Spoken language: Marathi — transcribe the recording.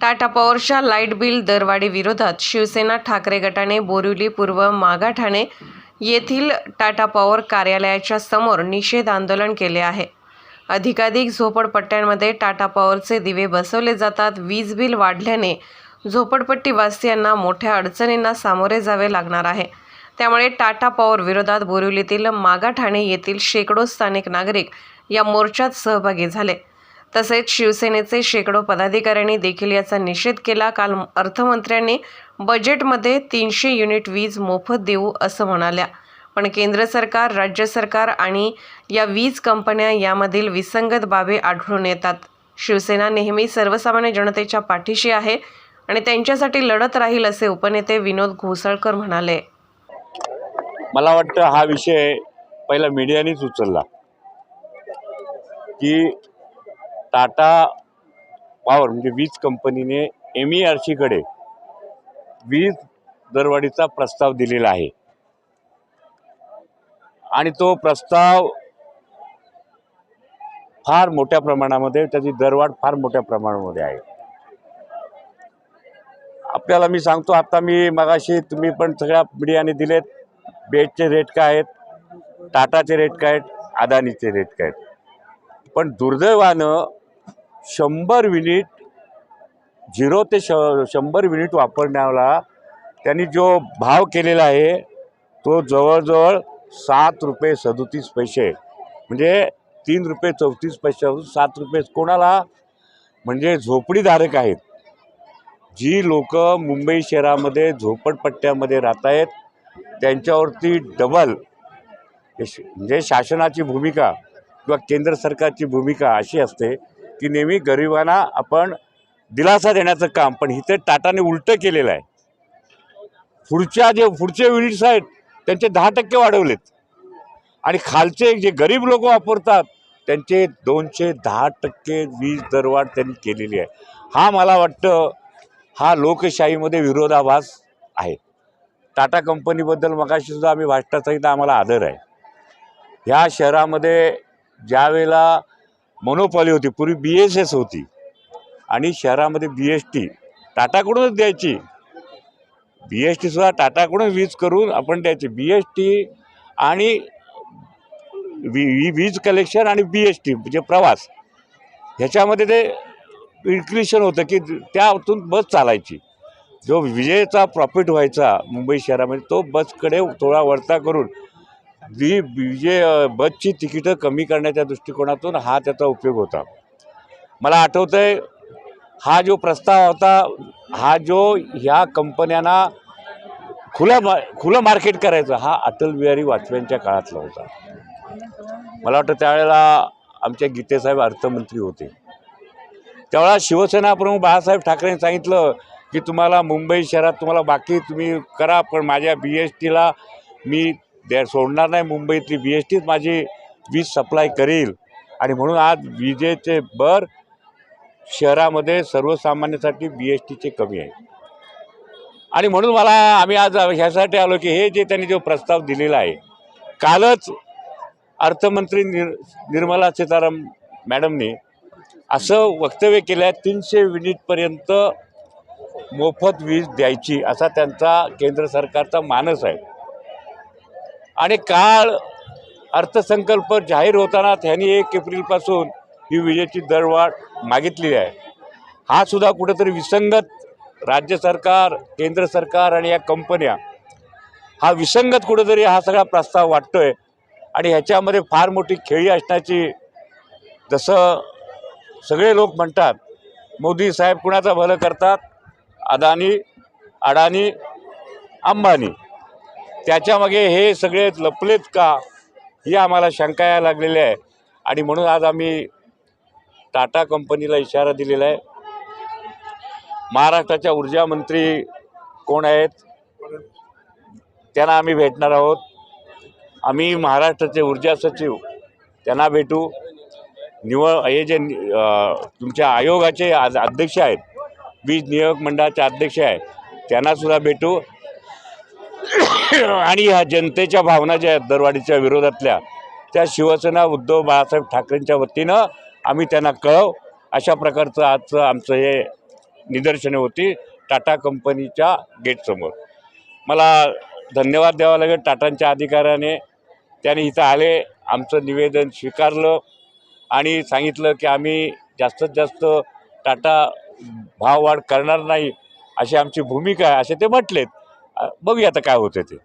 टाटा पॉवरच्या लाइट बिल दरवाढी विरोधात शिवसेना ठाकरे गटाने बोरिवली पूर्व मागाठाणे येथील टाटा पॉवर कार्यालयाच्या समोर निषेध आंदोलन केले आहे. अधिकाधिक झोपडपट्ट्यांमध्ये टाटा पॉवरचे दिवे बसवले जातात. वीज बिल वाढल्याने झोपडपट्टीवासियांना मोठ्या अडचणींना सामोरे जावे लागणार आहे. त्यामुळे टाटा पॉवर विरोधात बोरिवलीतील मागाठाणे येथील शेकडो स्थानिक नागरिक या मोर्चात सहभागी झाले. तसेच शिवसेनेचे शेकडो पदाधिकाऱ्यांनी देखील याचा निषेध केला. काल अर्थमंत्र्यांनी बजेटमध्ये तीनशे युनिट वीज मोफत देऊ असं म्हणाल्या. पण केंद्र सरकार राज्य सरकार आणि या वीज कंपन्या यामधील विसंगत बाबी आढळून येतात. शिवसेना नेहमी सर्वसामान्य जनतेच्या पाठीशी आहे आणि त्यांच्यासाठी लढत राहील असे उपनेते विनोद घोसळकर म्हणाले. मला वाटतं हा विषय पहिला मीडियानेच उचलला. की टाटा पॉवर म्हणजे वीज कंपनीने एम ई आर सीकडे वीज दरवाढीचा प्रस्ताव दिलेला आहे. आणि तो प्रस्ताव फार मोठ्या प्रमाणामध्ये त्याची दरवाढ फार मोठ्या प्रमाणामध्ये आहे. आपल्याला मी सांगतो आता मी मगाशी तुम्ही पण सगळ्या मीडियाने दिलेत बेटचे रेट काय आहेत टाटाचे रेट काय आहेत अदानीचे रेट काय आहेत. पण दुर्दैवानं शंभर युनिट झिरो ते श शंभर युनिट वापरण्याला त्यांनी जो भाव केलेला आहे तो जवळजवळ सात रुपये सदोतीस पैसे. म्हणजे तीन रुपये चौतीस पैशापासून सात रुपये. कोणाला? म्हणजे झोपडीधारक आहेत. जी लोक मुंबई शहरामध्ये झोपडपट्ट्यामध्ये राहत आहेत त्यांच्यावरती डबल म्हणजे शासनाची भूमिका किंवा केंद्र सरकारची भूमिका अशी असते की नेहमी गरिबांना आपण दिलासा देण्याचं काम पण इथे टाटाने उलटं केलेलं आहे. पुढच्या जे पुढचे युनिट्स आहेत त्यांचे दहा टक्के वाढवलेत. आणि खालचे जे गरीब लोक वापरतात त्यांचे दोनशे दहा टक्के वीज दरवाढ त्यांनी केलेली आहे. हा मला वाटतं हा लोकशाहीमध्ये विरोधाभास आहे. टाटा कंपनीबद्दल मगाशीसुद्धा आम्ही भाषणात आम्हाला आदर आहे. ह्या शहरामध्ये ज्यावेळेला मोनोपॉली होती. पूर्वी बी एस एस होती. आणि शहरामध्ये बी एस टी टाटाकडूनच द्यायची. बी एस टीसुद्धा टाटाकडून वीज करून आपण द्यायची. बी एस टी आणि वी वी- वीज कलेक्शन आणि बी एस टी म्हणजे प्रवास. ह्याच्यामध्ये ते इन्क्रिशन होतं की त्यातून बस चालायची. जो विजेचा प्रॉफिट व्हायचा मुंबई शहरामध्ये तो बसकडे थोडा वळता करून वी जे बसची तिकीटं कमी करण्याच्या दृष्टिकोनातून हा त्याचा उपयोग होता. मला आठवतं आहे हा जो प्रस्ताव होता हा जो ह्या कंपन्यांना खुला मा खुलं मार्केट करायचं हा अटल बिहारी वाजपेयींच्या काळातला होता. मला वाटतं त्यावेळेला आमच्या गीतेसाहेब अर्थमंत्री होते. त्यावेळेला शिवसेना प्रमुख बाळासाहेब ठाकरेंनी सांगितलं की तुम्हाला मुंबई शहरात तुम्हाला बाकी तुम्ही करा पण माझ्या बी एस टीला मी द्या सोडणार नाही मुंबईतली बी एस टीच माझी वीज सप्लाय करेल. आणि म्हणून आज विजेचे भर शहरामध्ये सर्वसामान्यासाठी बी एस टीचे कमी आहे. आणि म्हणून मला आम्ही आज ह्यासाठी आलो की हे जे त्यांनी जो प्रस्ताव दिलेला आहे कालच अर्थमंत्री निर निर्मला सीताराम मॅडमने असं वक्तव्य केलं आहे तीनशे युनिटपर्यंत मोफत वीज द्यायची असा त्यांचा केंद्र सरकारचा मानस आहे. आणि काळ अर्थसंकल्प जाहीर होताना त्यांनी एक एप्रिलपासून ही विजेची दरवाढ मागितली आहे. हा सुद्धा कुठंतरी विसंगत राज्य सरकार केंद्र सरकार आणि या कंपन्या हा विसंगत कुठंतरी हा सगळा प्रस्ताव वाटतो आहे आणि ह्याच्यामध्ये फार मोठी खेळी असण्याची जसं सगळे लोक म्हणतात मोदी साहेब कुणाचं भलं करतात? अदानी अडाणी अंबानी. त्याच्यामागे हे सगळे लपलेत का ही आम्हाला शंका यायला लागलेली आहे. आणि म्हणून आज आम्ही टाटा कंपनीला इशारा दिलेला आहे. महाराष्ट्राच्या ऊर्जा मंत्री कोण आहेत त्यांना आम्ही भेटणार आहोत. आम्ही महाराष्ट्राचे ऊर्जा सचिव त्यांना भेटू. निवड हे जे तुमच्या आयोगाचे अध्यक्ष आहेत वीज नियोग मंडळाचे अध्यक्ष आहेत त्यांनासुद्धा भेटू. आणि ह्या जनतेच्या भावना ज्या आहेत दरवाढीच्या विरोधातल्या त्या शिवसेना उद्धव बाळासाहेब ठाकरेंच्या वतीनं आम्ही त्यांना कळव. अशा प्रकारचं आजचं आमचं हे निदर्शने होती टाटा कंपनीच्या गेटसमोर मला धन्यवाद द्यावा लागेल टाटांच्या अधिकाऱ्याने. त्याने इथं आले आमचं निवेदन स्वीकारलं आणि सांगितलं की आम्ही जास्तीत जास्त टाटा भाववाढ करणार नाही अशी आमची भूमिका आहे असे ते म्हटलेत. बघूया आता काय होतं ते.